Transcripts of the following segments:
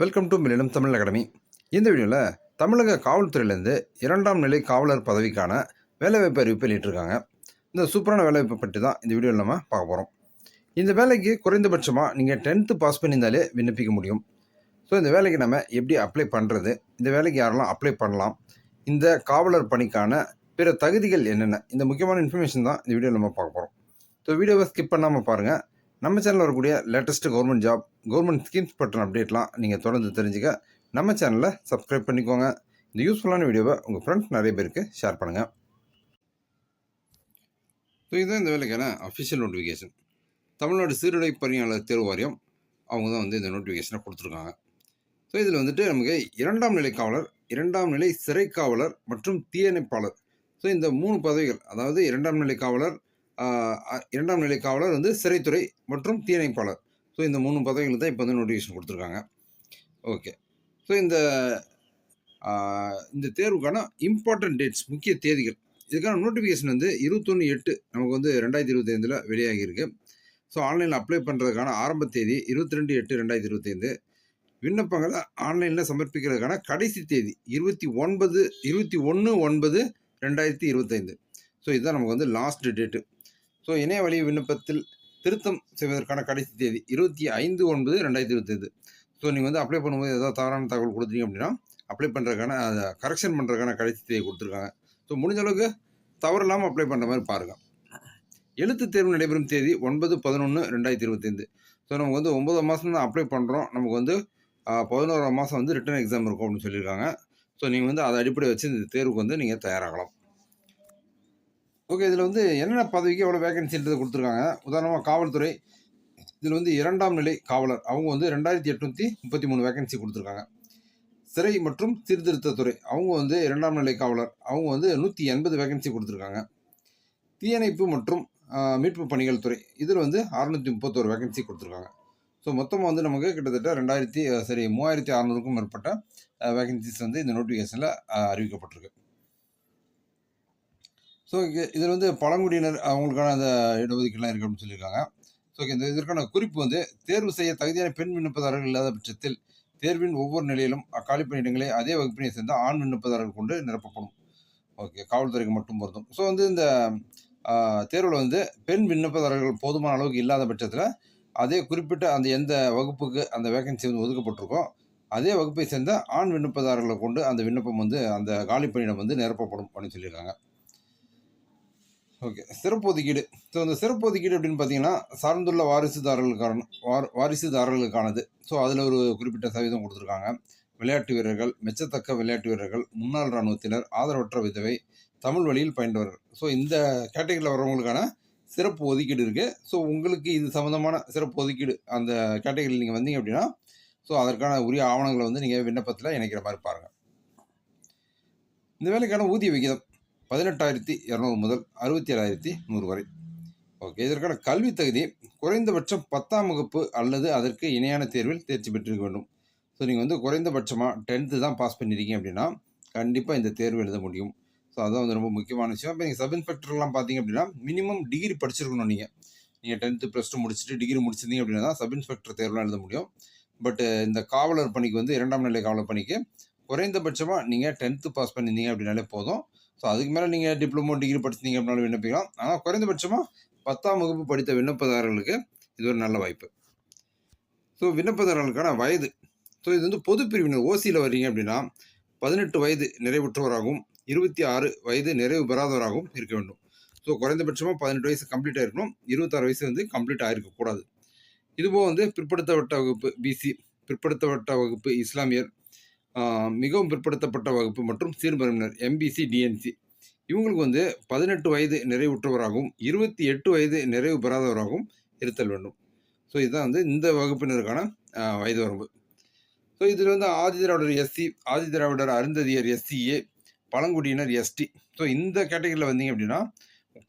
Welcome to millennium Tamil academy இந்த வீடியோவில் தமிழக காவல்துறையிலேருந்து இரண்டாம் நிலை காவலர் பதவிக்கான வேலைவாய்ப்பு அறிவிப்பு வெளியிட்டிருக்காங்க. இந்த சூப்பரான வேலைவாய்ப்பை பற்றி தான் இந்த வீடியோவில் நம்ம பார்க்க போகிறோம் இந்த வேலைக்கு குறைந்தபட்சமாக நீங்கள் டென்த்து பாஸ் பண்ணியிருந்தாலே விண்ணப்பிக்க முடியும். ஸோ இந்த வேலைக்கு நம்ம எப்படி அப்ளை பண்ணுறது இந்த வேலைக்கு யாரெல்லாம் அப்ளை பண்ணலாம்? இந்த காவலர் பணிக்கான பிற தகுதிகள் என்னென்ன? இந்த முக்கியமான இன்ஃபர்மேஷன் தான் இந்த வீடியோவில் நம்ம பார்க்க போகிறோம் ஸோ வீடியோவை ஸ்கிப் பண்ணாமல் பாருங்கள் நம்ம சேனலில் வரக்கூடிய latest government job government schemes பற்றின அப்டேட்லாம் நீங்கள் தொடர்ந்து தெரிஞ்சுக்க நம்ம சேனலை சப்ஸ்கிரைப் பண்ணிக்கோங்க. இந்த யூஸ்ஃபுல்லான வீடியோவை உங்கள் ஃப்ரெண்ட்ஸ் நிறைய பேருக்கு ஷேர் பண்ணுங்கள் ஸோ இதுதான் இந்த வேலைக்கான அஃபிஷியல் நோட்டிஃபிகேஷன் தமிழ்நாடு சீருடை பணியாளர் தேர்வு வாரியம் அவங்க தான் வந்து இந்த நோட்டிஃபிகேஷனை கொடுத்துருக்காங்க. ஸோ இதில் வந்துட்டு நமக்கு இரண்டாம் நிலை காவலர் இரண்டாம் நிலை சிறை காவலர் மற்றும் தீயணைப்பாளர். ஸோ இந்த மூணு பதவிகள் அதாவது இரண்டாம் நிலை காவலர் இரண்டாம் நிலை காவலர் வந்து சிறைத்துறை மற்றும் தீயணைப்பாளர். ஸோ இந்த மூணு பதவிகளுக்கு தான் இப்போ வந்து நோட்டிஃபிகேஷன் கொடுத்துருக்காங்க. ஓகே ஸோ இந்த இந்த தேர்வுக்கான இம்பார்ட்டன்ட் டேட்ஸ் முக்கிய தேதிகள். இதுக்கான நோட்டிஃபிகேஷன் வந்து இருபத்தொன்று எட்டு நமக்கு வந்து ரெண்டாயிரத்தி இருபத்தைந்தில் வெளியாகியிருக்கு. ஸோ ஆன்லைனில் அப்ளை பண்ணுறதுக்கான ஆரம்ப தேதி இருபத்தி ரெண்டு எட்டு ரெண்டாயிரத்தி இருபத்தைந்து. விண்ணப்பங்களை ஆன்லைனில் சமர்ப்பிக்கிறதுக்கான கடைசி தேதி இருபத்தி ஒன்பது இருபத்தி ஒன்று ஒன்பது ரெண்டாயிரத்தி இருபத்தைந்து. ஸோ இதுதான் நமக்கு வந்து லாஸ்ட் டேட்டு ஸோ இணைய வழி விண்ணப்பத்தில் திருத்தம் செய்வதற்கான கடைசி தேதி இருபத்தி ஐந்து ஒன்பது ரெண்டாயிரத்தி இருபத்தைந்து ஸோ நீங்கள் வந்து அப்ளை பண்ணும்போது ஏதாவது தவறான தகவல் கொடுத்தீங்க அப்படின்னா அப்ளை பண்ணுறதுக்கான அதை கரெக்ஷன் பண்ணுறதுக்கான கடைசி தேதி கொடுத்துருக்காங்க. ஸோ முடிஞ்ச அளவுக்கு தவறு இல்லாமல் அப்ளை பண்ணுற மாதிரி பாருங்கள் எழுத்து தேர்வு நடைபெறும் தேதி ஒன்பது பதினொன்று ரெண்டாயிரத்தி இருபத்தைந்து. ஸோ நமக்கு வந்து ஒம்பது மாதம் தான் அப்ளை பண்ணுறோம் நமக்கு வந்து ஆஹ், பதினோராம் மாதம் வந்து ரிட்டன் எக்ஸாம் இருக்கும் அப்படின்னு சொல்லியிருக்காங்க. ஸோ நீங்கள் வந்து அதை அடிப்படை வச்சு இந்த தேர்வுக்கு வந்து நீங்கள் தயாராகலாம். ஓகே இதில் வந்து என்னென்ன பதவிக்கு எவ்வளோ வேகன்சின்றது கொடுத்துருக்காங்க. உதாரணமாக காவல்துறை இதில் வந்து இரண்டாம் நிலை காவலர். அவங்க வந்து ரெண்டாயிரத்தி எட்நூற்றி முப்பத்தி மூணு வேகன்சி கொடுத்துருக்காங்க. சிறை மற்றும் சீர்திருத்தத்துறை அவங்க வந்து இரண்டாம் நிலை காவலர். அவங்க வந்து நூற்றி எண்பது வேகன்சி கொடுத்துருக்காங்க. தீயணைப்பு மற்றும் மீட்பு பணிகள் துறை. இதில் வந்து அறுநூற்றி முப்பத்தோரு வேகன்சி கொடுத்துருக்காங்க. ஸோ மொத்தமாக வந்து நமக்கு கிட்டத்தட்ட ரெண்டாயிரத்தி சரி மூவாயிரத்தி அறநூறுக்கும் மேற்பட்ட வேகன்சிஸ் வந்து இந்த நோட்டிஃபிகேஷனில் அறிவிக்கப்பட்டிருக்கு. ஸோ இதில் வந்து பழங்குடியினர் அவங்களுக்கான அந்த இடஒதுக்கீடுலாம் இருக்குது அப்படின்னு சொல்லியிருக்காங்க. ஸோ இந்த இதற்கான குறிப்பு வந்து தேர்வு செய்ய தகுதியான பெண் விண்ணப்பதாரர்கள் இல்லாத பட்சத்தில் தேர்வின் ஒவ்வொரு நிலையிலும் அக்காலி பணியிடங்களை அதே வகுப்பினை சேர்ந்த ஆண் விண்ணப்பதாரர்கள் கொண்டு நிரப்பப்படும். ஓகே காவல்துறைக்கு மட்டும் பொருந்தும். ஸோ வந்து இந்த தேர்வில் வந்து பெண் விண்ணப்பதாரர்கள் போதுமான அளவுக்கு இல்லாத பட்சத்தில் அதே குறிப்பிட்ட அந்த எந்த வகுப்புக்கு அந்த வேகன்சி வந்து ஒதுக்கப்பட்டிருக்கோ அதே வகுப்பை சேர்ந்த ஆண் விண்ணப்பதாரர்களை கொண்டு அந்த விண்ணப்பம் வந்து அந்த காலி பணியிடம் வந்து நிரப்பப்படும் அப்படின்னு சொல்லியிருக்காங்க. ஓகே சிறப்பு ஒதுக்கீடு ஸோ இந்த சிறப்பு ஒதுக்கீடு அப்படின்னு பார்த்தீங்கன்னா சார்ந்துள்ள வாரிசுதாரர்களுக்கான வார் வாரிசுதாரர்களுக்கானது. ஸோ அதில் ஒரு குறிப்பிட்ட சதவீதம் கொடுத்துருக்காங்க. விளையாட்டு வீரர்கள் மெச்சத்தக்க விளையாட்டு வீரர்கள் முன்னாள் இராணுவத்தினர் ஆதரவற்ற விதவை தமிழ் வழியில் பயின்றவர்கள். ஸோ இந்த கேட்டகரியில் வரவங்களுக்கான சிறப்பு ஒதுக்கீடு இருக்குது ஸோ உங்களுக்கு இது சம்மந்தமான சிறப்பு ஒதுக்கீடு அந்த கேட்டகரியில் நீங்கள் வந்தீங்க அப்படின்னா ஸோ அதற்கான உரிய ஆவணங்களை வந்து நீங்கள் விண்ணப்பத்தில் இணைக்கிற மாதிரி பாருங்கள் இந்த வேலைக்கான ஊதிய விகிதம். பதினெட்டாயிரத்தி இரநூறு முதல் அறுபத்தி ஏழாயிரத்தி நூறு வரை. ஓகே இதற்கான கல்வி தகுதி குறைந்தபட்சம் பத்தாம் வகுப்பு அல்லது அதற்கு இணையான தேர்வில் தேர்ச்சி பெற்றிருக்க வேண்டும். ஸோ நீங்கள் வந்து குறைந்தபட்சமாக டென்த்து தான் பாஸ் பண்ணியிருக்கீங்க அப்படின்னா கண்டிப்பாக இந்த தேர்வு எழுத முடியும். ஸோ அதான் வந்து ரொம்ப முக்கியமான விஷயம். இப்போ நீங்கள் சப் இன்ஸ்பெக்டர்லாம் பார்த்தீங்க அப்படின்னா மினிமம் டிகிரி படிச்சிருக்கணும் நீங்கள் நீங்கள் டென்த்து ப்ளஸ் டூ முடிச்சுட்டு டிகிரி முடிச்சிருந்தீங்க அப்படின்னா தான் சப் இன்ஸ்பெக்டர் தேர்வுலாம் எழுத முடியும். பட் இந்த காவலர் பணிக்கு வந்து இரண்டாம் நிலை காவலர் பணிக்கு குறைந்தபட்சமாக நீங்கள் டென்த்து பாஸ் பண்ணியிருந்தீங்க அப்படின்னாலே போதும். ஸோ அதுக்கு மேலே நீங்கள் டிப்ளமோ டிகிரி படிச்சிருந்தீங்க அப்படின்னாலும் விண்ணப்பிக்கலாம். ஆனால் குறைந்தபட்சமாக பத்தாம் வகுப்பு படித்த விண்ணப்பதாரர்களுக்கு இது ஒரு நல்ல வாய்ப்பு. ஸோ விண்ணப்பதாரர்களுக்கான வயது. ஸோ இது வந்து பொது பிரிவினர் ஓசியில் வர்றீங்க அப்படின்னா பதினெட்டு வயது நிறைவுற்றவராகவும் இருபத்தி ஆறு வயது நிறைவு பெறாதவராகவும் இருக்க வேண்டும். ஸோ குறைந்தபட்சமாக பதினெட்டு வயசு கம்ப்ளீட் ஆகிருக்கணும் இருபத்தாறு வயசு வந்து கம்ப்ளீட் ஆகிருக்கக்கூடாது இதுபோக வந்து பிற்படுத்தப்பட்ட வகுப்பு பிசி பிற்படுத்தப்பட்ட வகுப்பு இஸ்லாமியர் மிகவும் பிற்படுத்தப்பட்ட வகுப்பு மற்றும் சீர்மரபினர் எம்பிசி டிஎன்சி இவங்களுக்கு வந்து பதினெட்டு வயது நிறைவுற்றவராகவும் இருபத்தி எட்டு வயது நிறைவு பெறாதவராகவும் இருத்தல் வேண்டும். ஸோ இதுதான் வந்து இந்த வகுப்பினருக்கான வயது வரம்பு. ஸோ இதில் வந்து ஆதி திராவிடர் எஸ்சி ஆதி திராவிடர் அருந்ததியர் எஸ்சிஏ பழங்குடியினர் எஸ்டி ஸோ இந்த கேட்டகரியில் வந்தீங்க அப்படின்னா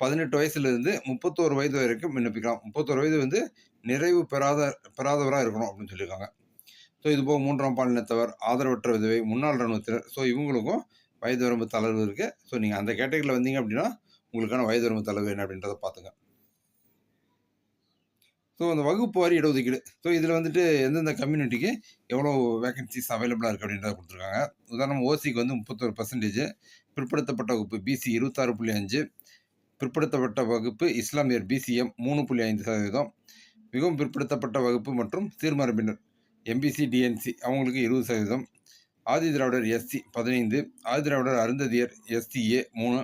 பதினெட்டு வயசுலேருந்து முப்பத்தோரு வயது வரைக்கும் விண்ணப்பிக்கலாம். முப்பத்தோரு வயது வந்து நிறைவு பெறாத பெறாதவராக இருக்கணும் அப்படின்னு சொல்லியிருக்காங்க. ஸோ இது போக மூன்றாம் பாலினத்தவர் ஆதரவற்ற விதவை முன்னாள் இராணுவத்தினர். ஸோ இவங்களுக்கும் வயது வரம்பு தளர்வு இருக்குது ஸோ நீங்கள் அந்த கேட்டகரியில் வந்தீங்க அப்படின்னா உங்களுக்கான வயது வரம்பு தளர்வு என்ன அப்படின்றத பார்த்துங்க ஸோ அந்த வகுப்பு வாரி இடஒதுக்கீடு. ஸோ இதில் வந்துட்டு எந்தெந்த கம்யூனிட்டிக்கு எவ்வளோ வேகன்சிஸ் அவைலபிளாக இருக்குது அப்படின்றத கொடுத்துருக்காங்க. உதாரணம் ஓசிக்கு வந்து முப்பத்தொரு பர்சன்டேஜ் பிற்படுத்தப்பட்ட வகுப்பு பிசி இருபத்தாறு புள்ளி அஞ்சு பிற்படுத்தப்பட்ட வகுப்பு இஸ்லாமியர் பிசிஎம் மூணு புள்ளி ஐந்து சதவீதம் மிகவும் பிற்படுத்தப்பட்ட வகுப்பு மற்றும் சீர்மரபினர் எம்பிசி டிஎன்சி அவங்களுக்கு இருபது சதவீதம். ஆதி திராவிடர் எஸ்சி பதினைந்து ஆதி திராவிடர் அருந்ததியர் எஸ்டிஏ மூணு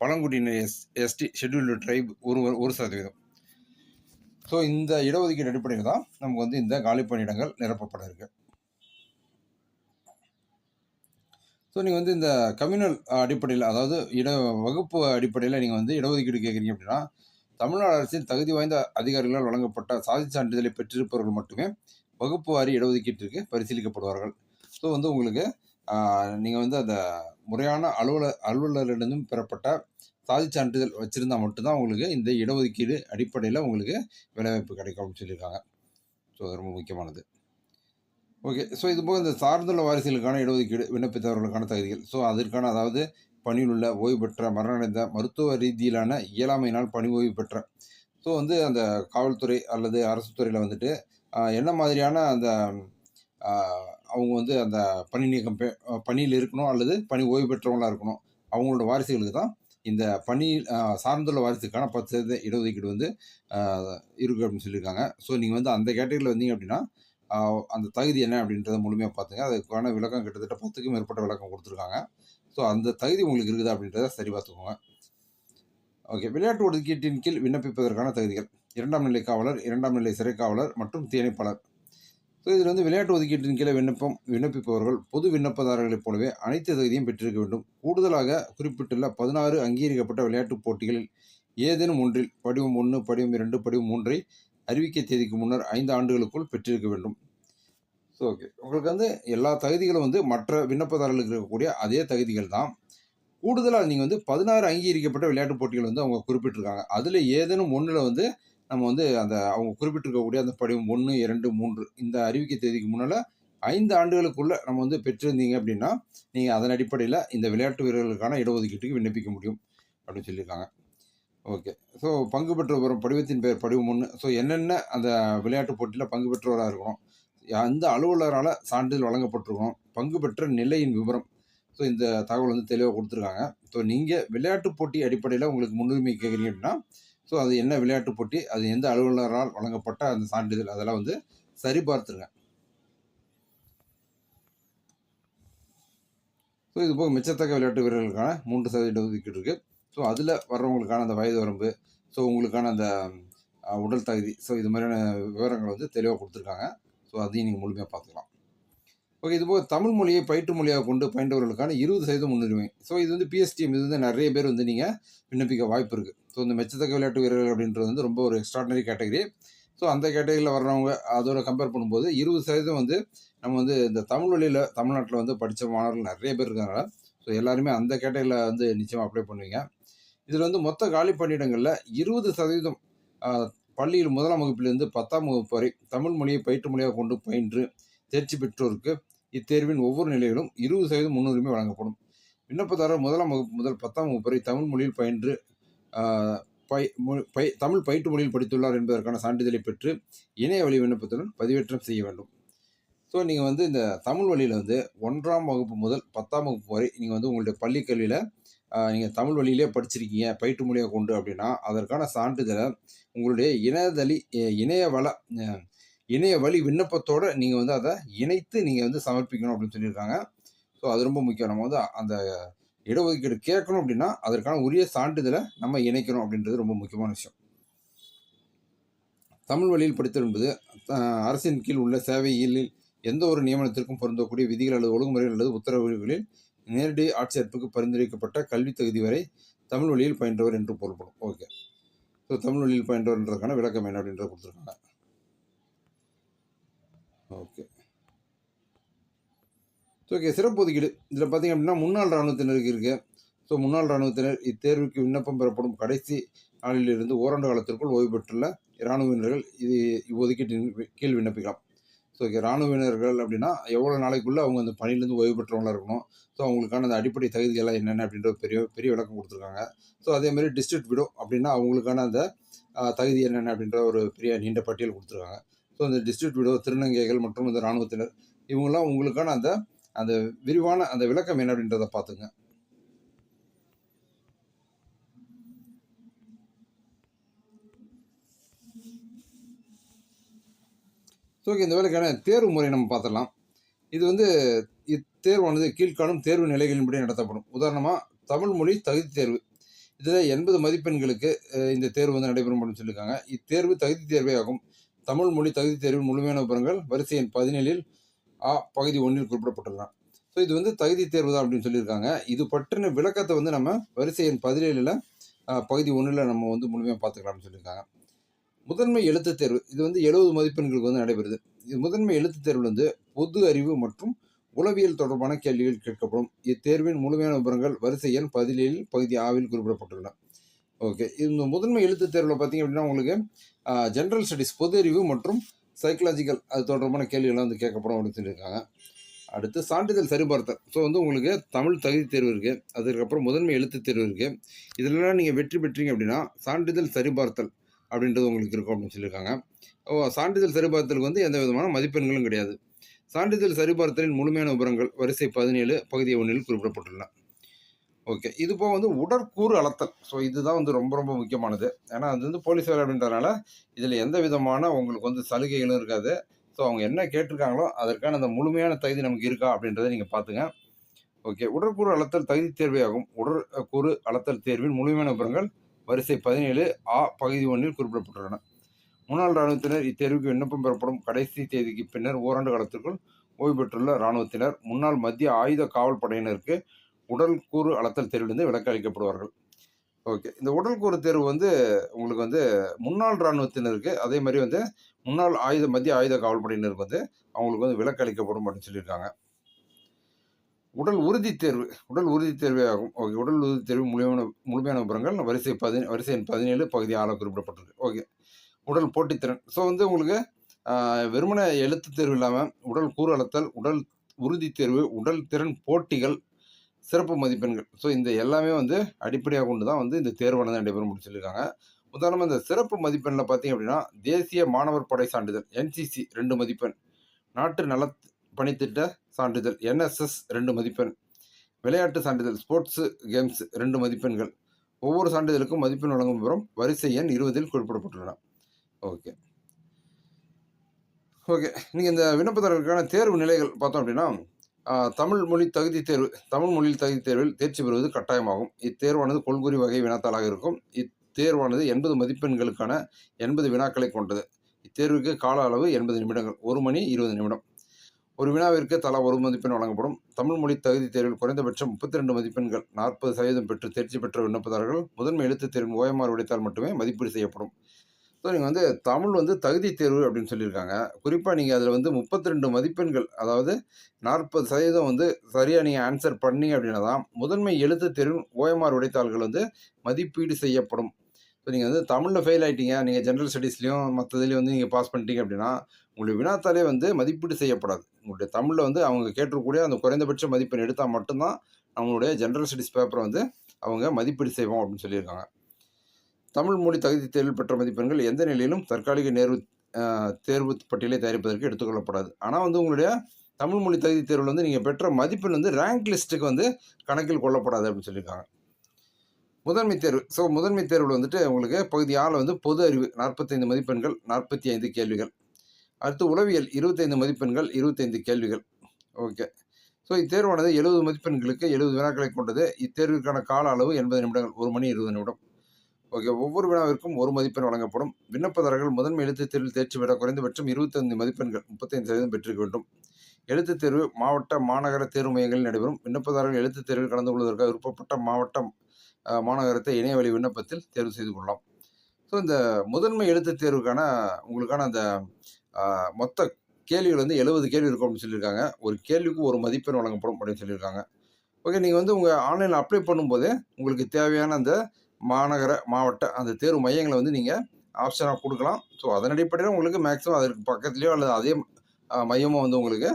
பழங்குடியினர் எஸ் எஸ்டி ஷெட்யூல்டு ட்ரைப் ஒரு ஒரு சதவீதம். ஸோ இந்த இடஒதுக்கீடு அடிப்படையில் தான் நமக்கு வந்து இந்த காலி பணியிடங்கள் நிரப்பப்பட இருக்கு. ஸோ நீங்கள் வந்து இந்த கம்யூனல் அடிப்படையில் அதாவது இட வகுப்பு அடிப்படையில் நீங்கள் வந்து இடஒதுக்கீடு கேட்குறீங்க அப்படின்னா தமிழ்நாடு அரசின் தகுதி வாய்ந்த அதிகாரிகளால் வழங்கப்பட்ட சாதி சான்றிதழை பெற்றிருப்பவர்கள் மட்டுமே வகுப்பு வாரி இடஒதுக்கீட்டிற்கு பரிசீலிக்கப்படுவார்கள். ஸோ வந்து உங்களுக்கு நீங்கள் வந்து அந்த முறையான அலுவலர் அலுவலரிடமும் பெறப்பட்ட சாதி சான்றிதழ் வச்சுருந்தா மட்டும்தான் உங்களுக்கு இந்த இடஒதுக்கீடு அடிப்படையில் உங்களுக்கு வேலைவாய்ப்பு கிடைக்கும் அப்படின்னு சொல்லியிருக்காங்க. ஸோ அது ரொம்ப முக்கியமானது. ஓகே ஸோ இது போக இந்த சார்ந்துள்ள வாரிசுகளுக்கான இடஒதுக்கீடு விண்ணப்பித்தவர்களுக்கான தகுதிகள். ஸோ அதற்கான அதாவது பணியில் உள்ள ஓய்வு பெற்ற மரணடைந்த மருத்துவ ரீதியிலான இயலாமையினால் பணி ஓய்வு பெற்ற. ஸோ வந்து அந்த காவல்துறை அல்லது அரசு துறையில் வந்துட்டு என்ன மாதிரியான அந்த அவங்க வந்து அந்த பணி நீக்கம் பெ- பணியில் இருக்கணும் அல்லது பணி ஓய்வு பெற்றவங்களா இருக்கணும் அவங்களோட வாரிசுகளுக்கு தான் இந்த பணி சார்ந்துள்ள வாரிசுக்கான பத்து சதவீத இடஒதுக்கீடு வந்து இருக்குது அப்படின்னு சொல்லியிருக்காங்க. ஸோ நீங்கள் வந்து அந்த கேட்டகரியில் வந்தீங்க அப்படின்னா அந்த தகுதி என்ன அப்படின்றத முழுமையாக பார்த்துங்க. அதுக்கான விளக்கம் கிட்டத்தட்ட பத்துக்கும் மேற்பட்ட விளக்கம் கொடுத்துருக்காங்க. ஸோ அந்த தகுதி உங்களுக்கு இருக்குதா அப்படின்றத சரி பார்த்துக்கோங்க. ஓகே விளையாட்டு ஒதுக்கீட்டின் கீழ் விண்ணப்பிப்பதற்கான தகுதிகள். இரண்டாம் நிலை காவலர் இரண்டாம் நிலை சிறை காவலர் மற்றும் தீயணைப்பாளர் ஸோ இதில் வந்து விளையாட்டு ஒதுக்கீட்டின் கீழே விண்ணப்பம் விண்ணப்பிப்பவர்கள் பொது விண்ணப்பதாரர்களைப் போலவே அனைத்து தகுதியும் பெற்றிருக்க வேண்டும். கூடுதலாக குறிப்பிட்டுள்ள பதினாறு அங்கீகரிக்கப்பட்ட விளையாட்டுப் போட்டிகளில் ஏதேனும் ஒன்றில் படிவம் ஒன்று படிவம் இரண்டு படிவம் மூன்றை அறிவிக்க தேதிக்கு முன்னர் ஐந்து ஆண்டுகளுக்குள் பெற்றிருக்க வேண்டும். So okay. உங்களுக்கு வந்து எல்லா தகுதிகளும் வந்து மற்ற விண்ணப்பதாரர்களுக்கு இருக்கக்கூடிய அதே தகுதிகள் தான். கூடுதலாக நீங்கள் வந்து பதினாறு அங்கீகரிக்கப்பட்ட விளையாட்டுப் போட்டிகள் வந்து அவங்க குறிப்பிட்டிருக்காங்க. அதில் ஏதேனும் ஒன்றில் வந்து நம்ம வந்து அந்த அவங்க குறிப்பிட்டிருக்கக்கூடிய அந்த படிவம் ஒன்று இரண்டு மூன்று இந்த அறிவிக்கை தேதிக்கு முன்னால் ஐந்து ஆண்டுகளுக்குள்ள நம்ம வந்து பெற்றிருந்தீங்க அப்படின்னா நீங்கள் அதன் அடிப்படையில் இந்த விளையாட்டு வீரர்களுக்கான இடஒதுக்கீட்டுக்கு விண்ணப்பிக்க முடியும் அப்படின்னு சொல்லியிருக்காங்க. ஓகே. ஸோ பங்கு பெற்ற வரும் படிவத்தின் பெயர் படிவம் ஒன்று ஸோ என்னென்ன அந்த விளையாட்டு போட்டியில் பங்கு பெற்றவராக இருக்கணும்? அந்த அலுவலரால் சான்றிதழ் வழங்கப்பட்டிருக்கணும்? பங்கு பெற்ற நிலையின் விவரம். ஸோ இந்த தகவல் வந்து தெளிவாக கொடுத்துருக்காங்க. ஸோ நீங்கள் விளையாட்டு போட்டி அடிப்படையில் உங்களுக்கு முன்னுரிமை கேட்குறீங்க அப்படின்னா ஸோ அது என்ன விளையாட்டு போட்டி அது எந்த அலுவலரால் வழங்கப்பட்ட அந்த சான்றிதழ் அதெல்லாம் வந்து சரிபார்த்துருங்க. ஸோ இது போக மிச்சத்தக்க விளையாட்டு வீரர்களுக்கான மூன்று சதவீத ஒதுக்கீடு இருக்குது ஸோ அதில் வர்றவங்களுக்கான அந்த வயது வரம்பு ஸோ உங்களுக்கான அந்த உடல் தகுதி ஸோ இது மாதிரியான விவரங்கள் வந்து தெளிவாக கொடுத்துருக்காங்க. ஸோ அதையும் நீங்கள் முழுமையாக பார்த்துக்கலாம். ஓகே இது போக தமிழ் மொழியை பயிற்று மொழியாக கொண்டு பயின்றவர்களுக்கான இருபது சதவீதம் முன்னுரிமை. ஸோ இது வந்து பிஎஸ்டிஎம் இது வந்து நிறைய பேர் வந்து நீங்கள் விண்ணப்பிக்க வாய்ப்பு இருக்குது ஸோ இந்த மெச்சத்தக்க விளையாட்டு வீரர்கள் அப்படின்றது வந்து ரொம்ப ஒரு எக்ஸ்ட்ராடனரி கேட்டகரி ஸோ அந்த கேட்டகரியில் வர்றவங்க அதோட கம்பேர் பண்ணும்போது இருபது சதவீதம் வந்து நம்ம வந்து இந்த தமிழ் வழியில் தமிழ்நாட்டில் வந்து படித்த மாணவர்கள் நிறைய பேர் இருக்காங்க. ஸோ எல்லாருமே அந்த கேட்டகரியில் வந்து நிச்சயமாக அப்ளை பண்ணுவீங்க. இதில் வந்து மொத்த காலி பணியிடங்களில் இருபது சதவீதம் பள்ளியில் முதலாம் வகுப்பிலிருந்து பத்தாம் வகுப்பு வரை தமிழ் மொழியை பயிற்று மொழியாக கொண்டு பயின்று தேர்ச்சி பெற்றோருக்கு இத்தேர்வின் ஒவ்வொரு நிலையிலும் இருபது சதவீதம் முன்னுரிமை வழங்கப்படும். விண்ணப்பதாரர் முதலாம் வகுப்பு முதல் பத்தாம் வகுப்பு வரை தமிழ் மொழியில் பயின்று பை பை தமிழ் பயிற்று மொழியில் படித்துள்ளார் என்பதற்கான சான்றிதழை பெற்று இணைய வழி விண்ணப்பத்துடன் பதிவேற்றம் செய்ய வேண்டும். ஸோ நீங்கள் வந்து இந்த தமிழ் வழியில் வந்து ஒன்றாம் வகுப்பு முதல் பத்தாம் வகுப்பு வரை நீங்கள் வந்து உங்களுடைய பள்ளிக்கல்வியில் நீங்கள் தமிழ் வழியிலே படிச்சிருக்கீங்க பயிற்று மொழியாக கொண்டு அப்படின்னா அதற்கான சான்றிதழை உங்களுடைய இணையதளி இணையவள இணைய வழி விண்ணப்பத்தோடு நீங்கள் வந்து அதை இணைத்து நீங்கள் வந்து சமர்ப்பிக்கணும் அப்படின்னு சொல்லியிருக்காங்க. ஸோ அது ரொம்ப முக்கியம். நம்ம வந்து அந்த இடஒதுக்கீடு கேட்கணும் அப்படின்னா அதற்கான உரிய சான்றிதழை நம்ம இணைக்கணும் அப்படின்றது ரொம்ப முக்கியமான விஷயம். தமிழ் வழியில் படித்தல் என்பது அரசின் கீழ் உள்ள சேவையில் எந்த ஒரு நியமனத்திற்கும் பொருந்தக்கூடிய விதிகள் அல்லது ஒழுங்குமுறைகள் அல்லது உத்தரவுகளில் நேரடி ஆட்சேர்ப்புக்கு பரிந்துரைக்கப்பட்ட கல்வி தகுதி வரை தமிழ் வழியில் பயின்றவர் என்று பொருள்படும். ஓகே ஸோ தமிழ் வழியில் பயின்றவர்ன்றதுக்கான விளக்கம் என்ன அப்படின்றத கொடுத்துருக்காங்க. ஓகே ஓகே சிறப்பு ஒதுக்கீடு. இதில் பார்த்தீங்க அப்படின்னா முன்னாள் இராணுவத்தினருக்கு இருக்குது ஸோ முன்னாள் இராணுவத்தினர் இத்தேர்வுக்கு விண்ணப்பம் பெறப்படும் கடைசி நாளிலிருந்து ஓராண்டு காலத்திற்குள் ஓய்வு பெற்றுள்ள இராணுவத்தினர்கள் இது இவ்வொதுக்கீட்டின் கீழ் விண்ணப்பிக்கலாம். ஸோ ஓகே இராணுவத்தினர்கள் அப்படின்னா எவ்வளோ நாளைக்குள்ளே அவங்க அந்த பணியிலேருந்து ஓய்வு பெற்றவங்களா இருக்கணும். ஸோ அவங்களுக்கான அந்த அடிப்படை தகுதிகள்லாம் என்னென்ன அப்படின்ற பெரிய பெரிய விளக்கம் கொடுத்துருக்காங்க. ஸோ அதே மாதிரி டிஸ்ட்ரிக்ட் விடோ அப்படின்னா அவங்களுக்கான அந்த தகுதி என்னென்ன அப்படின்ற ஒரு பெரிய நீண்ட பட்டியல் கொடுத்துருக்காங்க. ஸோ இந்த டிஸ்ட்ரிக்ட் விடோ திருநங்கைகள் மற்றும் இந்த இராணுவத்தினர் இவங்கெல்லாம் உங்களுக்கான அந்த அந்த விரிவான அந்த விளக்கம் என்ன அப்படின்றத பார்த்துங்க. ஸோ இந்த வேலைக்கான தேர்வு முறை நம்ம பார்த்துடலாம். இது வந்து இத்தேர்வானது கீழ்காணும் தேர்வு நிலைகளின்படி நடத்தப்படும். உதாரணமாக தமிழ் மொழி தகுதி தேர்வு. இதில் எண்பது மதிப்பெண்களுக்கு இந்த தேர்வு வந்து நடைபெறும் அப்படின்னு சொல்லியிருக்காங்க. இத்தேர்வு தகுதி தேர்வே ஆகும். தமிழ் மொழி தகுதி தேர்வின் முழுமையான விவரங்கள் வரிசை எண் பதினேழில் ஆ பகுதி ஒன்றில் குறிப்பிடப்பட்டுள்ளன. ஸோ இது வந்து தகுதி தேர்வு தான் அப்படின்னு சொல்லியிருக்காங்க. இது பற்றின விளக்கத்தை வந்து நம்ம வரிசை எண் பதினேழில் பகுதி ஒன்றில் நம்ம வந்து முழுமையாக பார்த்துக்கலாம்னு சொல்லியிருக்காங்க. முதன்மை எழுத்துத் தேர்வு இது வந்து எழுபது மதிப்பெண்களுக்கு வந்து நடைபெறுது. இது முதன்மை எழுத்துத் தேர்வில் வந்து பொது அறிவு மற்றும் உளவியல் தொடர்பான கேள்விகள் கேட்கப்படும். இத்தேர்வின் முழுமையான விவரங்கள் வரிசை எண் பதினேழில் பகுதி ஆவில் குறிப்பிடப்பட்டுள்ளன. ஓகே இந்த முதன்மை எழுத்துத் தேர்வில் பார்த்தீங்க அப்படின்னா உங்களுக்கு ஜென்ரல் ஸ்டடீஸ் பொது அறிவு மற்றும் சைக்கலாஜிக்கல் அது தொடர்பான கேள்விகள்லாம் வந்து கேட்கப்படும் அப்படின்னு சொல்லியிருக்காங்க. அடுத்து சான்றிதழ் சரிபார்த்தல். ஸோ வந்து உங்களுக்கு தமிழ் தகுதி தேர்வு இருக்குது அதுக்கப்புறம் முதன்மை எழுத்துத் தேர்வு இருக்குது இதிலெல்லாம் நீங்கள் வெற்றி பெற்றீங்க அப்படின்னா சான்றிதழ் சரிபார்த்தல் அப்படின்றது உங்களுக்கு இருக்கும் அப்படின்னு சொல்லியிருக்காங்க. ஓ சான்றிதழ் சரிபார்த்தலுக்கு வந்து எந்த விதமான மதிப்பெண்களும் கிடையாது. சான்றிதழ் சரிபார்த்தலின் முழுமையான விவரங்கள் வரிசை பதினேழு பகுதி ஒன்றில் குறிப்பிடப்பட்டுள்ளன. ஓகே. இது போக வந்து உடற்கூறு அளத்தல். ஸோ இதுதான் வந்து ரொம்ப ரொம்ப முக்கியமானது. ஏன்னா அது வந்து போலீஸ் வேலை அப்படின்றதுனால இதில் எந்த விதமான உங்களுக்கு வந்து சலுகைகளும் இருக்காது. ஸோ அவங்க என்ன கேட்டிருக்காங்களோ அதற்கான அந்த முழுமையான தகுதி நமக்கு இருக்கா அப்படின்றத நீங்கள் பார்த்துங்க. ஓகே. உடற்கூறு அளத்தல் தகுதி தேர்வையாகும். உடற்கூறு அளத்தல் தேர்வின் முழுமையான விவரங்கள் வரிசை பதினேழு ஆ பகுதி ஒன்றில் குறிப்பிடப்பட்டுள்ளன. முன்னாள் இராணுவத்தினர் இத்தேர்வுக்கு விண்ணப்பம் பெறப்படும் கடைசி தேதிக்கு பின்னர் ஓராண்டு காலத்திற்குள் ஓய்வு பெற்றுள்ள இராணுவத்தினர் முன்னாள் மத்திய ஆயுத காவல் படையினருக்கு உடல் கூறு அளத்தல் தேர்விலிருந்து விலக்கு அளிக்கப்படுவார்கள். ஓகே. இந்த உடல் கூறு தேர்வு வந்து உங்களுக்கு வந்து முன்னாள் இராணுவத்தினருக்கு அதே மாதிரி வந்து முன்னாள் ஆயுத மத்திய ஆயுத காவல்படையினருக்கு வந்து அவங்களுக்கு வந்து விலக்கு அளிக்கப்படும் அப்படின்னு சொல்லியிருக்காங்க. உடல் உறுதி தேர்வு உடல் உறுதி தேர்வே ஆகும். ஓகே. உடல் உறுதி தேர்வு முழுமையான முழுமையான விவரங்கள் வரிசை பதி வரிசை பதினேழு பகுதி ஆள குறிப்பிடப்பட்டிருக்கு. ஓகே. உடல் போட்டித்திறன் ஸோ வந்து உங்களுக்கு வெறுமன எழுத்து தேர்வு இல்லாமல் உடல் கூறு அளத்தல் உடல் உறுதி தேர்வு உடல் திறன் போட்டிகள் சிறப்பு மதிப்பெண்கள். ஸோ இந்த எல்லாமே வந்து அடிப்படையாக கொண்டு தான் வந்து இந்த தேர்வானது நடைபெறும் அப்படின்னு சொல்லியிருக்காங்க. உதாரணமாக இந்த சிறப்பு மதிப்பெண்ணில் பார்த்தீங்க அப்படின்னா தேசிய மாணவர் படை சான்றிதழ் என்சிசி ரெண்டு மதிப்பெண் நாட்டு நல பணித்திட்ட சான்றிதழ் என்எஸ்எஸ் ரெண்டு மதிப்பெண் விளையாட்டு சான்றிதழ் ஸ்போர்ட்ஸு கேம்ஸ் ரெண்டு மதிப்பெண்கள். ஒவ்வொரு சான்றிதழுக்கும் மதிப்பெண் வழங்கும் விவரம் வரிசை எண் இருபதில் குறிப்பிடப்பட்டுள்ளன. ஓகே ஓகே நீங்கள் இந்த விண்ணப்பதாரர்களுக்கான தேர்வு நிலைகள் பார்த்தோம் அப்படின்னா தமிழ் மொழி தகுதி தேர்வு தமிழ் மொழி தகுதி தேர்வில் தேர்ச்சி பெறுவது கட்டாயமாகும். இத்தேர்வானது கொள்குறி வகை வினாத்தாளாக இருக்கும். இத்தேர்வானது எண்பது மதிப்பெண்களுக்கான எண்பது வினாக்களை கொண்டது. இத்தேர்வுக்கு கால அளவு எண்பது நிமிடங்கள் ஒரு மணி இருபது நிமிடம். ஒரு வினாவிற்கு தலா ஒரு மதிப்பெண் வழங்கப்படும். தமிழ் மொழி தகுதி தேர்வில் குறைந்தபட்சம் முப்பத்தி ரெண்டு மதிப்பெண்கள் நாற்பது சதவீதம் பெற்று தேர்ச்சி பெற்ற விண்ணப்பதாரர்கள் முதன்மை எழுத்துத் தேர்வின் ஓயமார் உடைத்தால் மட்டுமே மதிப்பீடு செய்யப்படும். ஸோ நீங்கள் வந்து தமிழ் வந்து தகுதி தேர்வு அப்படின்னு சொல்லியிருக்காங்க. குறிப்பாக நீங்கள் அதில் வந்து முப்பத்தி ரெண்டு மதிப்பெண்கள் அதாவது நாற்பது சதவீதம் வந்து சரியாக நீங்கள் ஆன்சர் பண்ணி அப்படின்னா தான் முதன்மை எழுத்து தெரு ஓஎம்ஆர் உடைத்தாள்கள் வந்து மதிப்பீடு செய்யப்படும். ஸோ நீங்கள் வந்து தமிழில் ஃபெயில் ஆகிட்டீங்க நீங்கள் ஜென்ரல் ஸ்டடீஸ்லையும் மற்றதுலேயும் வந்து நீங்கள் பாஸ் பண்ணிட்டீங்க அப்படின்னா உங்களுடைய வினாத்தாலே வந்து மதிப்பீடு செய்யப்படாது. உங்களுடைய தமிழில் வந்து அவங்க கேட்டிருக்கக்கூடிய அந்த குறைந்தபட்ச மதிப்பெண் எடுத்தால் மட்டும்தான் அவங்களுடைய ஜென்ரல் ஸ்டடீஸ் பேப்பரை வந்து அவங்க மதிப்பீடு செய்வோம் அப்படின்னு சொல்லியிருக்காங்க. தமிழ் மொழி தகுதி தேர்வில் பெற்ற மதிப்பெண்கள் எந்த நிலையிலும் தற்காலிக நேர்வு தேர்வு பட்டியலை தயாரிப்பதற்கு எடுத்துக்கொள்ளப்படாது. ஆனால் வந்து உங்களுடைய தமிழ் மொழி தகுதி தேர்வில் வந்து நீங்கள் பெற்ற மதிப்பெண் வந்து ரேங்க் லிஸ்ட்டுக்கு வந்து கணக்கில் கொள்ளப்படாது அப்படின்னு சொல்லியிருக்காங்க. முதன்மை தேர்வு ஸோ முதன்மை தேர்வில் வந்துட்டு உங்களுக்கு பகுதி ஆள் வந்து பொது அறிவு நாற்பத்தைந்து மதிப்பெண்கள் நாற்பத்தி ஐந்து கேள்விகள். அடுத்து உளவியல் இருபத்தைந்து மதிப்பெண்கள் இருபத்தைந்து கேள்விகள். ஓகே. ஸோ இத்தேர்வானது எழுபது மதிப்பெண்களுக்கு எழுபது வினாக்களை கொண்டது. இத்தேர்விற்கான கால அளவு எண்பது நிமிடங்கள் ஒரு மணி இருபது நிமிடம். ஓகே ஒவ்வொரு வினாவிற்கும் ஒரு மதிப்பெண் வழங்கப்படும். விண்ணப்பதாரர்கள் முதன்மை எழுத்துத் தேர்வில் தேர்ச்சி பெற குறைந்தபட்சம் இருபத்தைந்து மதிப்பெண்கள் முப்பத்தைந்து சதவீதம் பெற்றிருக்க வேண்டும். எழுத்துத் தேர்வு மாவட்ட மாநகர தேர்வு மையங்களில் நடைபெறும். விண்ணப்பதாரர்கள் எழுத்துத் தேர்வில் கலந்து கொள்வதற்காக விருப்பப்பட்ட மாவட்டம் மாநகரத்தை இணையவழி விண்ணப்பத்தில் தேர்வு செய்து கொள்ளலாம். ஸோ இந்த முதன்மை எழுத்துத் தேர்வுக்கான உங்களுக்கான அந்த மொத்த கேள்விகள் வந்து எழுபது கேள்வி இருக்கும் அப்படின்னு சொல்லியிருக்காங்க. ஒரு கேள்விக்கு ஒரு மதிப்பெண் வழங்கப்படும் அப்படின்னு சொல்லியிருக்காங்க. ஓகே நீங்கள் வந்து உங்கள் ஆன்லைனில் அப்ளை பண்ணும்போதே உங்களுக்கு தேவையான அந்த மாநகர மாவட்ட அந்த தேர்வு மையங்களை வந்து நீங்கள் ஆப்ஷனாக கொடுக்கலாம். ஸோ அதன் அடிப்படையில் உங்களுக்கு மேக்ஸிமம் அதற்கு பக்கத்துலேயோ அல்லது அதே மையமோ மையமும் வந்து உங்களுக்கு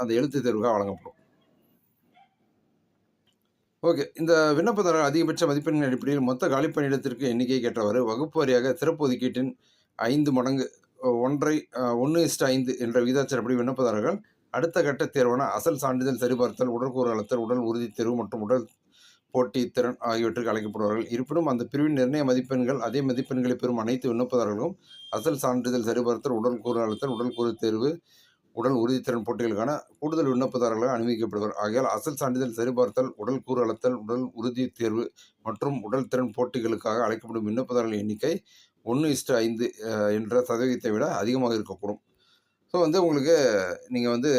அந்த எழுத்து தேர்வுக்காக வழங்கப்படும். ஓகே. இந்த விண்ணப்பதாரர் அதிகபட்ச மதிப்பெண்ணின் அடிப்படையில் மொத்த காலிப் பணியிடத்திற்கு எண்ணிக்கைக்கு ஏற்றவாறு வகுப்பு வாரியாக சிறப்பு ஒதுக்கீட்டின் ஐந்து மடங்கு ஒன்றை ஒன்று இஸ்ட் ஐந்து என்ற விகிதாச்சாரப்படி விண்ணப்பதாரர்கள் அடுத்த கட்ட தேர்வான அசல் சான்றிதழ் சரிபார்த்தல், உடற்கூறு அளத்தல், உடல் உறுதித் தேர்வு மற்றும் உடல் போட்டி திறன் ஆகியவற்றுக்கு அழைக்கப்படுவார்கள். இருப்பினும் அந்த பிரிவின் நிர்ணய மதிப்பெண்கள் அதே மதிப்பெண்களை பெறும் அனைத்து விண்ணப்பதாரர்களும் அசல் சான்றிதழ் சரிபார்த்தல், உடல் கூறு அழுத்தல் உடல் கூறு தேர்வு, உடல் உறுதித்திறன் போட்டிகளுக்கான கூடுதல் விண்ணப்பதாரர்களாக அனுமதிக்கப்படுவர். ஆகையால் அசல் சான்றிதழ் சரிபார்த்தல், உடல் கூறு அளத்தல், உடல் உறுதித் தேர்வு மற்றும் உடல் திறன் போட்டிகளுக்காக அழைக்கப்படும் விண்ணப்பதாரர்கள் எண்ணிக்கை ஒன்று இஷ்ட ஐந்து என்ற சதவீதத்தை விட அதிகமாக இருக்கக்கூடும். ஸோ வந்து உங்களுக்கு நீங்கள் வந்து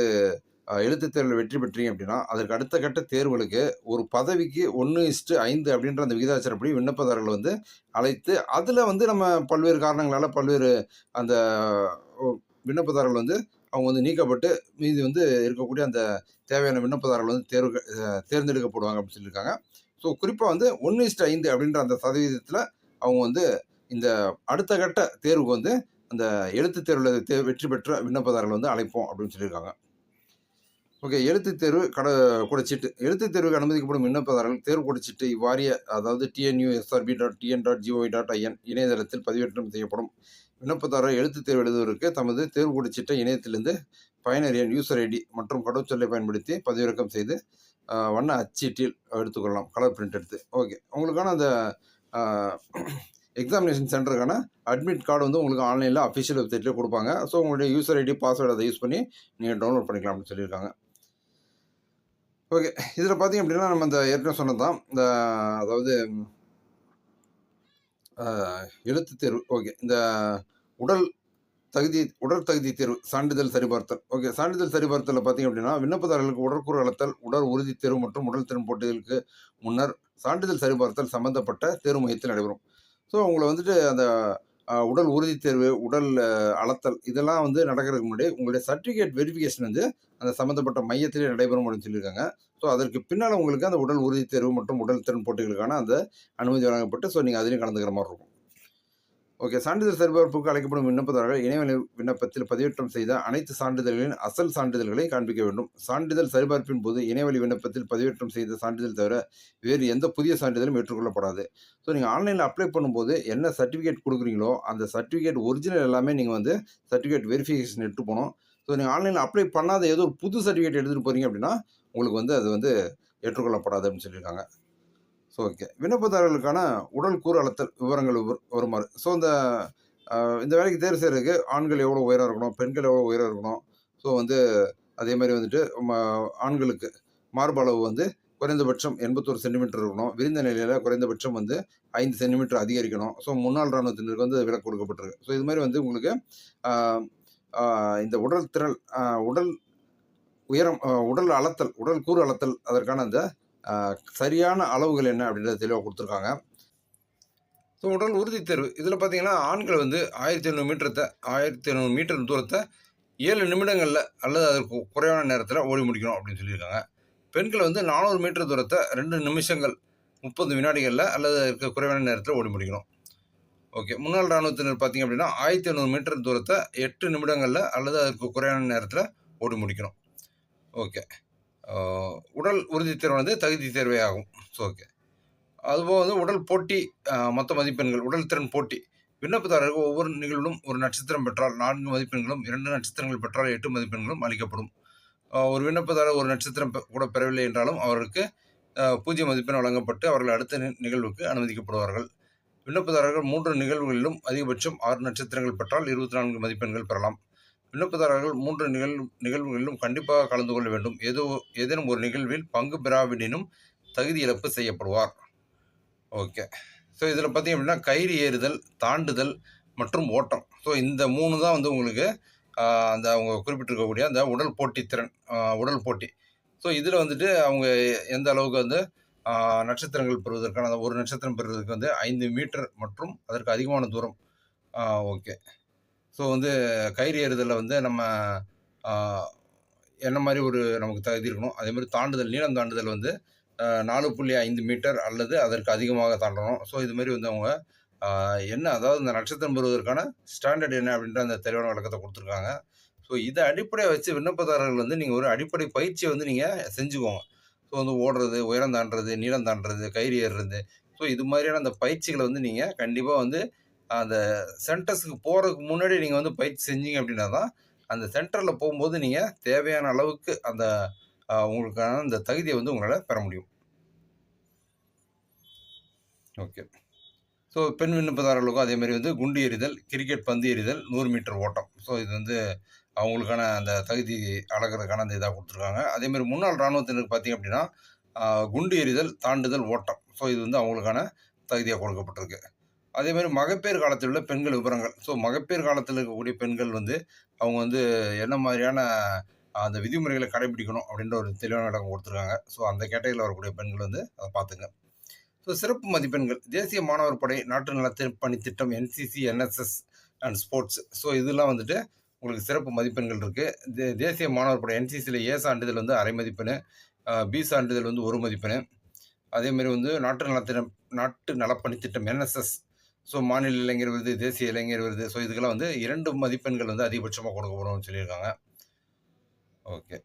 எழுத்து தேர்வில் வெற்றி பெற்றீங்க அப்படின்னா, அதற்கு அடுத்த கட்ட தேர்வுகளுக்கு ஒரு பதவிக்கு 1:5 அப்படின்ற அந்த விகிதாச்சாரப்படி விண்ணப்பதாரர்கள் வந்து அழைத்து, அதில் வந்து நம்ம பல்வேறு காரணங்களால் பல்வேறு அந்த விண்ணப்பதாரர்கள் வந்து அவங்க வந்து நீக்கப்பட்டு, மீதி வந்து இருக்கக்கூடிய அந்த தேவையான விண்ணப்பதாரர்கள் வந்து தேர்வு தேர்ந்தெடுக்கப்படுவாங்க அப்படின்னு சொல்லியிருக்காங்க. ஸோ குறிப்பாக வந்து 1:5 அப்படின்ற அந்த சதவீதத்தில் அவங்க வந்து இந்த அடுத்த கட்ட தேர்வுக்கு வந்து அந்த எழுத்து தேர்வில் தே வெற்றி பெற்ற விண்ணப்பதாரர்கள் வந்து அழைப்போம் அப்படின்னு சொல்லியிருக்காங்க. ஓகே. எழுத்து தேர்வு கட குடைச்சிட்டு எழுத்துத் தேர்வுக்கு அனுமதிக்கப்படும் விண்ணப்பதாரர்கள் தேர்வு குடைச்சிட்டு இவ்வாரிய அதாவது TNUSRB dot TN dot GOV dot IN இணையதளத்தில் பதிவேற்றம் செய்யப்படும். விண்ணப்பதாரர் எழுத்து தேர்வு எழுதுவதற்கு தமது தேர்வு குடைச்சிட்ட இணையத்திலிருந்து பயனர் எண், யூசர் ஐடி மற்றும் கடவுச்சொல்லை பயன்படுத்தி பதிவிறக்கம் செய்து வண்ண அச்சீட்டில் எடுத்துக்கொள்ளலாம். கலர் பிரிண்ட் எடுத்து. ஓகே. உங்களுக்கான அந்த எக்ஸாமினேஷன் சென்டருக்கான அட்மிட் கார்டு வந்து உங்களுக்கு ஆன்லைனில் அஃபிஷியல் வெப்சைட்லேயே கொடுப்பாங்க ஸோ உங்களுடைய யூசர் ஐடி, பாஸ்வேர்டு அதை யூஸ் பண்ணி நீங்கள் டவுன்லோட் பண்ணிக்கலாம் அப்படின்னு சொல்லியிருக்காங்க. ஓகே. இதில் பார்த்தீங்க அப்படின்னா, நம்ம இந்த ஏற்கனவே சொன்னது தான். இந்த அதாவது எழுத்து எழுத்துத் தேர்வு. ஓகே. இந்த உடல் தகுதி உடல் தகுதி தேர்வு, சான்றிதழ் சரிபார்த்தல். ஓகே. சான்றிதழ் சரிபார்த்தலில் பார்த்தீங்க அப்படின்னா, விண்ணப்பதாரர்களுக்கு உடற்கூறு அளத்தல், உடல் உறுதி தேர்வு மற்றும் உடல் திறன் போட்டிகளுக்கு முன்னர் சான்றிதழ் சரிபார்த்தல் சம்பந்தப்பட்ட தேர்வு மையத்தில் நடைபெறும். ஸோ உங்களை வந்துட்டு அந்த உடல் உறுதி தேர்வு, உடல் அளத்தல் இதெல்லாம் வந்து நடக்கிறதுக்கு முன்னாடி உங்களுடைய சர்டிஃபிகேட் வெரிஃபிகேஷன் வந்து அந்த சம்மந்தப்பட்ட மையத்திலே நடைபெறும் அப்படின்னு சொல்லியிருக்காங்க. ஸோ அதற்கு பின்னால் உங்களுக்கு அந்த உடல் உறுதி தேர்வு மற்றும் உடல் திறன் போட்டிகளுக்கான அந்த அனுமதி வழங்கப்பட்டு, ஸோ நீங்கள் அதிலையும் கலந்துக்கிற மாதிரி இருக்கும். ஓகே. சான்றிதழ் சரிபார்ப்புக்கு அழைக்கப்படும் விண்ணப்பதாரர்கள் இணையவழி விண்ணப்பத்தில் பதிவேற்றம் செய்த அனைத்து சான்றிதழ்களின் அசல் சான்றிதழ்களை காண்பிக்க வேண்டும். சான்றிதழ் சரிபார்ப்பின் போது இணையவழி விண்ணப்பத்தில் பதிவேற்றம் செய்த சான்றிதழ் தவிர வேறு எந்த புதிய சான்றிதழும் ஏற்றுக்கொள்ளப்படாது. ஸோ நீங்கள் ஆன்லைனில் அப்ளை பண்ணும்போது என்ன சர்டிஃபிகேட் கொடுக்குறீங்களோ அந்த சர்டிஃபிகேட் ஒரிஜினல் எல்லாமே நீங்கள் வந்து சர்டிஃபிகேட் வெரிஃபிகேஷன் எடுத்து போகணும் ஸோ நீங்கள் ஆன்லைனில் அப்ளை பண்ணாத ஏதோ ஒரு புது சர்டிஃபிகேட் எடுத்துகிட்டு போகிறீங்க அப்படின்னா, உங்களுக்கு வந்து அது வந்து ஏற்றுக்கொள்ளப்படாது அப்படின்னு சொல்லியிருக்காங்க. So okay. விண்ணப்பதாரர்களுக்கான உடல் கூறு அளத்தல் விவரங்கள் வருமாறு. ஸோ இந்த இந்த வேலைக்கு தேர்வு செய்கிறதுக்கு ஆண்கள் எவ்வளோ உயரம் இருக்கணும், பெண்கள் எவ்வளோ உயரம் இருக்கணும். ஸோ வந்து அதே மாதிரி வந்துட்டு ஆண்களுக்கு மார்பளவு வந்து குறைந்தபட்சம் 81 சென்டிமீட்டர் இருக்கணும். விரிந்த நிலையில் குறைந்தபட்சம் வந்து ஐந்து சென்டிமீட்டர் அதிகரிக்கணும். ஸோ முன்னாள் ராணுவத்தினருக்கு வந்து விலக்கு கொடுக்கப்பட்டிருக்கு. ஸோ இது மாதிரி வந்து உங்களுக்கு இந்த உடல் திறல் உடல் உயரம் உடல் அளத்தல், உடல் கூறு அளத்தல் அதற்கான அந்த சரியான அளவுகள் என்ன அப்படின்றத தெளிவாக கொடுத்துருக்காங்க ஸோ உடல் உறுதித் தேர்வு. இதில் பார்த்தீங்கன்னா, ஆண்கள் வந்து ஆயிரத்தி எழுநூறு மீட்டரத்தை ஆயிரத்தி எழுநூறு மீட்டர் தூரத்தை ஏழு நிமிடங்களில் அல்லது அதற்கு குறைவான நேரத்தில் ஓடி முடிக்கணும் அப்படின்னு சொல்லியிருக்காங்க. பெண்கள் வந்து 400 மீட்டர் தூரத்தை ரெண்டு நிமிஷங்கள் முப்பது வினாடிகளில் அல்லது அதற்கு குறைவான நேரத்தில் ஓடி முடிக்கணும். ஓகே. முன்னாள் ராணுவத்தினர் பார்த்தீங்க அப்படின்னா, 1500 மீட்டர் தூரத்தை எட்டு நிமிடங்களில் அல்லது அதற்கு குறைவான நேரத்தில் ஓடி முடிக்கணும். ஓகே. உடல் உறுதித் தேர்வு வந்து தகுதி தேர்வே ஆகும். So okay. அதுபோக வந்து உடல் போட்டி மொத்த மதிப்பெண்கள், உடல் திறன் போட்டி. விண்ணப்பதாரருக்கு ஒவ்வொரு நிகழ்விலும் ஒரு நட்சத்திரம் பெற்றால் நான்கு மதிப்பெண்களும், இரண்டு நட்சத்திரங்கள் பெற்றால் எட்டு மதிப்பெண்களும் அளிக்கப்படும். ஒரு விண்ணப்பதாரர் ஒரு நட்சத்திரம் பெ கூட பெறவில்லை என்றாலும் அவருக்கு பூஜ்ஜிய மதிப்பெண் வழங்கப்பட்டு அவர்கள் அடுத்த நிகழ்வுக்கு அனுமதிக்கப்படுவார்கள். விண்ணப்பதாரர்கள் மூன்று நிகழ்வுகளிலும் அதிகபட்சம் ஆறு நட்சத்திரங்கள் பெற்றால் 24 மதிப்பெண்கள் பெறலாம். விண்ணப்பதாரர்கள் மூன்று நிகழ் நிகழ்வுகளிலும் கண்டிப்பாக கலந்து கொள்ள வேண்டும். ஏதோ ஏதேனும் ஒரு நிகழ்வில் பங்கு பெறாவிடனும் தகுதி இழப்பு செய்யப்படுவார். ஓகே. ஸோ இதில் பார்த்தீங்க அப்படின்னா, கயிறு ஏறுதல், தாண்டுதல் மற்றும் ஓட்டம். ஸோ இந்த மூணு தான் வந்து உங்களுக்கு அந்த அவங்க குறிப்பிட்டிருக்கக்கூடிய அந்த உடல் போட்டி திறன் உடல் போட்டி. ஸோ இதில் வந்துட்டு அவங்க எந்த அளவுக்கு வந்து நட்சத்திரங்கள் பெறுவதற்கான அந்த ஒரு நட்சத்திரம் பெறுவதற்கு வந்து ஐந்து மீட்டர் மற்றும் அதற்கு அதிகமான தூரம். ஓகே. ஸோ வந்து கயிறு ஏறுதலில் வந்து நம்ம என்ன மாதிரி ஒரு நமக்கு தகுதி இருக்கணும். அதே மாதிரி தாண்டுதல், நீளம் தாண்டுதல் வந்து நாலு புள்ளி ஐந்து மீட்டர் அல்லது அதற்கு அதிகமாக தாண்டணும். ஸோ இது மாதிரி வந்து அவங்க என்ன அதாவது இந்த நட்சத்திரம் பெறுவதற்கான ஸ்டாண்டர்ட் என்ன அப்படின்ற அந்த தெளிவான விளக்கத்தை கொடுத்துருக்காங்க ஸோ இதை அடிப்படையாக வச்சு விண்ணப்பதாரர்கள் வந்து நீங்கள் ஒரு அடிப்படை பயிற்சியை வந்து நீங்கள் செஞ்சுக்கோங்க. ஸோ வந்து ஓடுறது உயரம் தாண்டுறது நீளம் தாண்டுறது கயிறு ஏறுறது ஸோ இது மாதிரியான அந்த பயிற்சிகளை வந்து நீங்கள் கண்டிப்பாக வந்து அந்த சென்டர்ஸுக்கு போகிறதுக்கு முன்னாடி நீங்கள் வந்து பயிற்சி செஞ்சீங்க அப்படின்னா தான் அந்த சென்டரில் போகும்போது நீங்கள் தேவையான அளவுக்கு அந்த உங்களுக்கான அந்த தகுதியை வந்து உங்களால் பெற முடியும். ஓகே. ஸோ பெண் விண்ணப்பதாரர்களுக்கும் அதேமாதிரி வந்து குண்டு எறிதல் கிரிக்கெட் பந்து எறிதல் நூறு மீட்டர் ஓட்டம். ஸோ இது வந்து அவங்களுக்கான அந்த தகுதி அளக்கிறதுக்கான அந்த இதாக கொடுத்துருக்காங்க. அதேமாதிரி முன்னாள் இராணுவத்தினருக்கு பார்த்தீங்க அப்படின்னா குண்டு எறிதல் தாண்டுதல் ஓட்டம். ஸோ இது வந்து அவங்களுக்கான தகுதியாக கொடுக்கப்பட்டிருக்கு. அதே மாதிரி மகப்பேறு காலத்தில் உள்ள பெண்கள் விவரங்கள். ஸோ மகப்பேறு காலத்தில் இருக்கக்கூடிய பெண்கள் வந்து அவங்க வந்து என்ன மாதிரியான அந்த விதிமுறைகளை கடைபிடிக்கணும் அப்படின்ற ஒரு தெளிவான விளக்கம் கொடுத்துருக்காங்க. ஸோ அந்த கேட்டகரியில் வரக்கூடிய பெண்கள் வந்து அதை பார்த்துங்க. ஸோ சிறப்பு மதிப்பெண்கள் தேசிய மாணவர் படை நாட்டு நலத்திற பணி திட்டம் NCC NSS and sports so இதெல்லாம் வந்துட்டு உங்களுக்கு சிறப்பு மதிப்பெண்கள் இருக்குது தே தேசிய மாணவர் படை என்சிசியில் ஏ சான்றிதழ் வந்து அரை மதிப்பெண் பி சான்றிதழ் வந்து ஒரு மதிப்பெண். அதேமாரி வந்து நாட்டு நலத்திட்டம் நாட்டு நலப்பணி திட்டம் என்எஸ்எஸ் ஸோ மாநில இளைஞர் விருது தேசிய இளைஞர் விருது. ஸோ இதுக்கெல்லாம் வந்து இரண்டு மதிப்பெண்கள் வந்து அதிகபட்சமாக கொடுக்கப்படணும்னு சொல்லியிருக்காங்க. ஓகே.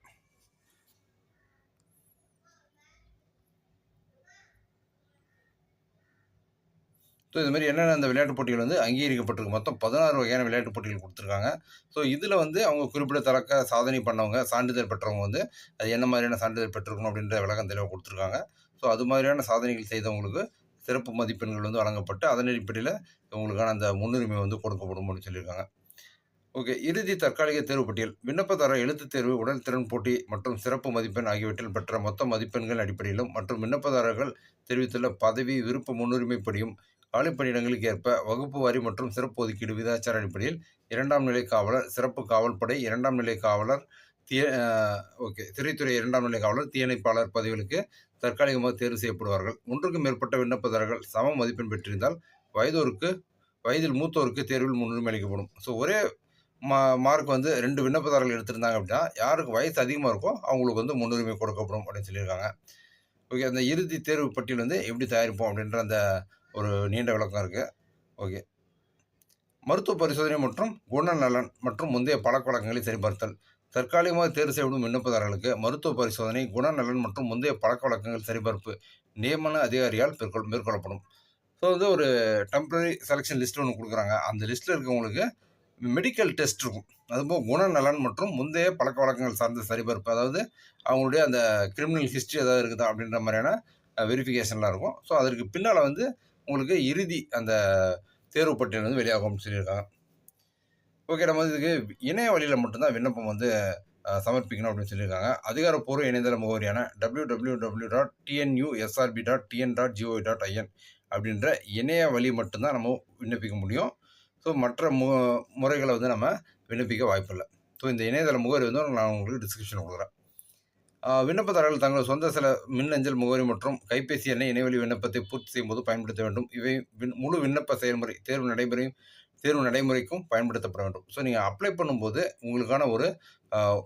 ஸோ இது மாதிரி என்னென்ன அந்த விளையாட்டுப் போட்டிகள் வந்து அங்கீகரிக்கப்பட்டிருக்கு? மொத்தம் பதினாறு வகையான விளையாட்டு போட்டிகள் கொடுத்துருக்காங்க. ஸோ இதில் வந்து அவங்க குறிப்பிடத்தக்க சாதனை பண்ணவங்க சான்றிதழ் பெற்றவங்க வந்து அது என்ன மாதிரியான சான்றிதழ் பெற்றிருக்கணும் அப்படின்ற விளக்கம் தெளிவாக கொடுத்துருக்காங்க. ஸோ அது மாதிரியான சாதனைகள் செய்தவங்களுக்கு சிறப்பு மதிப்பெண்கள் வந்து வழங்கப்பட்டு அதன் அடிப்படையில் உங்களுக்கான அந்த முன்னுரிமை வந்து கொடுக்கப்படும் அப்படின்னு சொல்லியிருக்காங்க. ஓகே இறுதி தற்காலிக தேர்வு பட்டியல். விண்ணப்பதாரர் எழுத்துத் தேர்வு உடல் திறன் போட்டி மற்றும் சிறப்பு மதிப்பெண் ஆகியவற்றில் பெற்ற மொத்த மதிப்பெண்கள் அடிப்படையிலும் மற்றும் விண்ணப்பதாரர்கள் தெரிவித்துள்ள பதவி விருப்ப முன்னுரிமைப்படியும் காலிப்பணியிடங்களுக்கு ஏற்ப வகுப்பு வாரி மற்றும் சிறப்பு ஒதுக்கீடு விகிதாச்சார அடிப்படையில் இரண்டாம் நிலை காவலர் சிறப்பு காவல் படை இரண்டாம் நிலை காவலர் தீய ஓகே திரைத்துறை இரண்டாம் நிலை காவலர் தீயணைப்பாளர் பதவிகளுக்கு தற்காலிகமாக தேர்வு செய்யப்படுவார்கள். ஒன்றுக்கு மேற்பட்ட விண்ணப்பதாரர்கள் சம மதிப்பெண் பெற்றிருந்தால் வயதோருக்கு வயதில் மூத்தோருக்கு தேர்வில் முன்னுரிமை அளிக்கப்படும். ஸோ ஒரே மா மார்க் வந்து ரெண்டு விண்ணப்பதாரர்கள் எடுத்திருந்தாங்க அப்படின்னா யாருக்கு வயசு அதிகமாக இருக்கோ அவங்களுக்கு வந்து முன்னுரிமை கொடுக்கப்படும் அப்படின்னு சொல்லியிருக்காங்க. ஓகே அந்த இறுதி தேர்வு பட்டியல் வந்து எப்படி தயாரிப்போம் அப்படின்ற அந்த ஒரு நீண்ட விளக்கம் இருக்குது ஓகே மருத்துவ பரிசோதனை மற்றும் குணநலன் மற்றும் முந்தைய பழக்க வழக்கங்களை சரிபார்த்தல். தற்காலிகமாக தேர்வு செய்யப்படும் விண்ணப்பதாரர்களுக்கு மருத்துவ பரிசோதனை குணநலன் மற்றும் முந்தைய பழக்கவழக்கங்கள் சரிபார்ப்பு நியமன அதிகாரியால் மேற்கொள் மேற்கொள்ளப்படும். ஸோ வந்து ஒரு டெம்பரரி செலெக்ஷன் லிஸ்ட் ஒன்று கொடுக்குறாங்க. அந்த லிஸ்ட்டில் இருக்கவங்களுக்கு மெடிக்கல் டெஸ்ட் இருக்கும். அதுபோல் குணநலன் மற்றும் முந்தைய பழக்க வழக்கங்கள் சார்ந்த சரிபார்ப்பு அதாவது அவங்களுடைய அந்த கிரிமினல் ஹிஸ்ட்ரி ஏதாவது இருக்குதா அப்படின்ற மாதிரியான வெரிஃபிகேஷன்லாம் இருக்கும். ஸோ அதற்கு பின்னால் வந்து உங்களுக்கு இறுதி அந்த தேர்வு பட்டியல் வந்து வெளியாகும்னு சொல்லியிருக்காங்க. ஓகே நம்ம இதுக்கு இணைய வழியில் மட்டும்தான் விண்ணப்பம் வந்து சமர்ப்பிக்கணும் அப்படின்னு சொல்லியிருக்காங்க. அதிகாரப்பூர்வ இணையதள முகவரியான W W W dot TNUSRB dot TN dot GOV dot IN அப்படின்ற இணைய வழி மட்டும்தான் நம்ம விண்ணப்பிக்க முடியும். ஸோ மற்ற மு முறைகளை வந்து நம்ம விண்ணப்பிக்க வாய்ப்பில்லை. ஸோ இந்த இணையதள முகவரி வந்து நான் உங்களுக்கு டிஸ்கிரிப்ஷன் கொடுக்குறேன். விண்ணப்பதாரர்கள் தங்கள் சொந்த சில மின்னஞ்சல் முகவரி மற்றும் கைபேசி எண்ணை இணையவழி விண்ணப்பத்தை பூர்த்தி செய்யும்போது பயன்படுத்த வேண்டும். இவை விண் முழு விண்ணப்ப செயல்முறை தேர்வு நடைமுறையும் தேர்வு நடைமுறைக்கும் பயன்படுத்தப்பட வேண்டும். ஸோ நீங்கள் அப்ளை பண்ணும்போது உங்களுக்கான ஒரு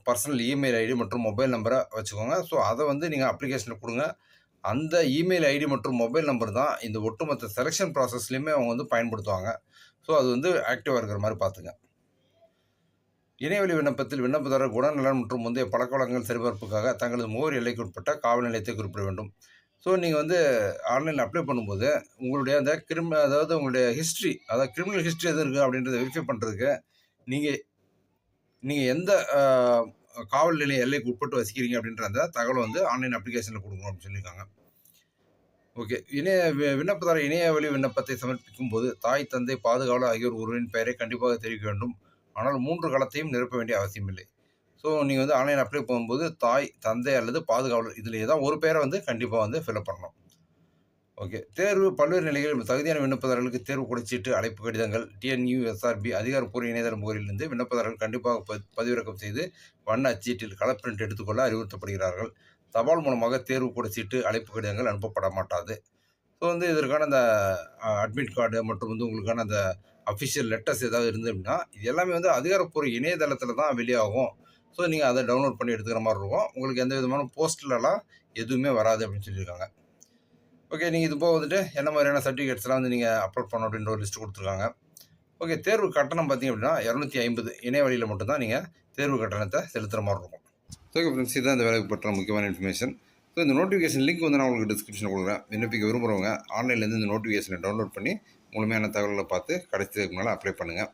பர்சனல் இமெயில் ஐடி மற்றும் மொபைல் நம்பரை வச்சுக்கோங்க. ஸோ அதை வந்து நீங்கள் அப்ளிகேஷனில் கொடுங்க. அந்த இமெயில் ஐடி மற்றும் மொபைல் நம்பர் தான் இந்த ஒட்டுமொத்த செலெக்ஷன் ப்ராசஸ்லையுமே அவங்க வந்து பயன்படுத்துவாங்க. ஸோ அது வந்து ஆக்டிவாக இருக்கிற மாதிரி பார்த்துங்க. இணையவழி விண்ணப்பத்தில் விண்ணப்பதாரர் குணநலன் மற்றும் முந்தைய பழக்கவழக்கங்கள் சரிபார்ப்புக்காக தங்களது முகவரி எல்லைக்கு உட்பட்ட காவல் நிலையத்தை குறிப்பிட வேண்டும். ஸோ நீங்கள் வந்து ஆன்லைனில் அப்ளை பண்ணும்போது உங்களுடைய அந்த கிரிமி அதாவது உங்களுடைய ஹிஸ்ட்ரி அதாவது கிரிமினல் ஹிஸ்ட்ரி எது இருக்குது அப்படின்றத வெரிஃபை பண்ணுறதுக்கு நீங்கள் நீங்கள் எந்த காவல் நிலைய எல்லைக்கு உட்பட்டு வசிக்கிறீங்க அப்படின்ற அந்த தகவல் வந்து ஆன்லைன் அப்ளிகேஷனில் கொடுக்கணும் அப்படின்னு சொல்லியிருக்காங்க. ஓகே இணைய வி- விண்ணப்பதாரர் இணைய வழி விண்ணப்பத்தை சமர்ப்பிக்கும் போது தாய் தந்தை பாதுகாவலர் ஆகியோர் ஒருவரின் பெயரை கண்டிப்பாக தெரிவிக்க வேண்டும். ஆனால் மூன்று காலத்தையும் நிரப்ப வேண்டிய அவசியமில்லை. ஸோ நீங்கள் வந்து ஆன்லைன் அப்ளை போகும்போது தாய் தந்தை அல்லது பாதுகாவலர் இதில் தான் ஒரு பேரை வந்து கண்டிப்பாக வந்து ஃபில்அப் பண்ணணும். ஓகே தேர்வு பல்வேறு நிலைகளில் தகுதியான விண்ணப்பதாரர்களுக்கு தேர்வு குடைச்சீட்டு அழைப்பு கடிதங்கள் டிஎன்யூ எஸ்ஆர்பி அதிகாரப்பூர்வ இணையதள முகவரியிலிருந்து விண்ணப்பதாரர்கள் கண்டிப்பாக ப- பதிவிறக்கம் செய்து வண்ண அச்சீட்டில் கலர் பிரிண்ட் எடுத்துக்கொள்ள அறிவுறுத்தப்படுகிறார்கள். தபால் மூலமாக தேர்வு குடைச்சீட்டு அழைப்பு கடிதங்கள் அனுப்பப்பட மாட்டாது ஸோ வந்து இதற்கான அந்த அட்மிட் கார்டு மற்றும் வந்து உங்களுக்கான அந்த அஃபிஷியல் லெட்டர்ஸ் ஏதாவது இருந்து அப்படின்னா இது எல்லாமே வந்து அதிகாரப்பூர்வ இணையதளத்தில் தான் வெளியாகும். ஸோ நீங்கள் அதை டவுன்லோட் பண்ணி எடுத்துக்கிற மாதிரி இருக்கும். உங்களுக்கு எந்த விதமான போஸ்ட்லலாம் எதுவுமே வராது அப்படின்னு சொல்லியிருக்காங்க. ஓகே நீங்கள் இது போக வந்துட்டு என்ன மாதிரியான சர்டிஃபிகேட்ஸ்லாம் வந்து நீங்கள் அப்லோட் பண்ணணும் அப்படின்ற ஒரு லிஸ்ட் கொடுத்துருக்காங்க. ஓகே தேர்வு கட்டணம் பார்த்தீங்க அப்படின்னா இரநூத்தி ஐம்பது இணைய வழியில் மட்டும்தான் நீங்கள் தேர்வு கட்டணத்தை செலுத்துகிற மாதிரி இருக்கும். ஓகே ஃப்ரெண்ட்ஸ் இதுதான் இந்த வேலைக்கு பற்றின முக்கியமான இன்ஃபர்மேஷன் ஸோ இந்த நோட்டிஃபிகேஷன் லிங்க் வந்து நான் உங்களுக்கு டிஸ்கிரிப்ஷன் கொடுக்குறேன். விண்ணப்பிக்க விரும்புகிறவங்க ஆன்லைன்லேருந்து இந்த நோட்டிஃபிகேஷனை டவுன்லோட் பண்ணி முழுமையான தகவல்களை பார்த்து கடைசி மேலே அப்ளை பண்ணுங்கள்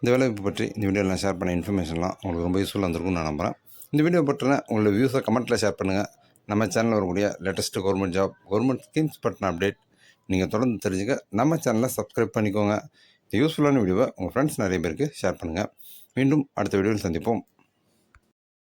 இந்த வேலைவாய்ப்பு பற்றி இந்த வீடியோவில் நான் ஷேர் பண்ண இன்ஃபர்மேஷன்லாம் உங்களுக்கு ரொம்ப யூஸ்ஃபுல்லாக இருந்திருக்கும்னு நான் நம்புகிறேன் இந்த வீடியோ பற்றின உங்களோட வியூஸை கமெண்ட்டில் ஷேர் பண்ணுங்கள் நம்ம சேனலில் வரக்கூடிய latest government job government schemes update update நீங்கள் தொடர்ந்து தெரிஞ்சுக்க நம்ம சேனலை சப்ஸ்கிரைப் பண்ணிக்கோங்க. இந்த யூஸ்ஃபுல்லான வீடியோவை உங்கள் ஃப்ரெண்ட்ஸ் நிறைய பேருக்கு ஷேர் பண்ணுங்கள் மீண்டும் அடுத்த வீடியோவில் சந்திப்போம்.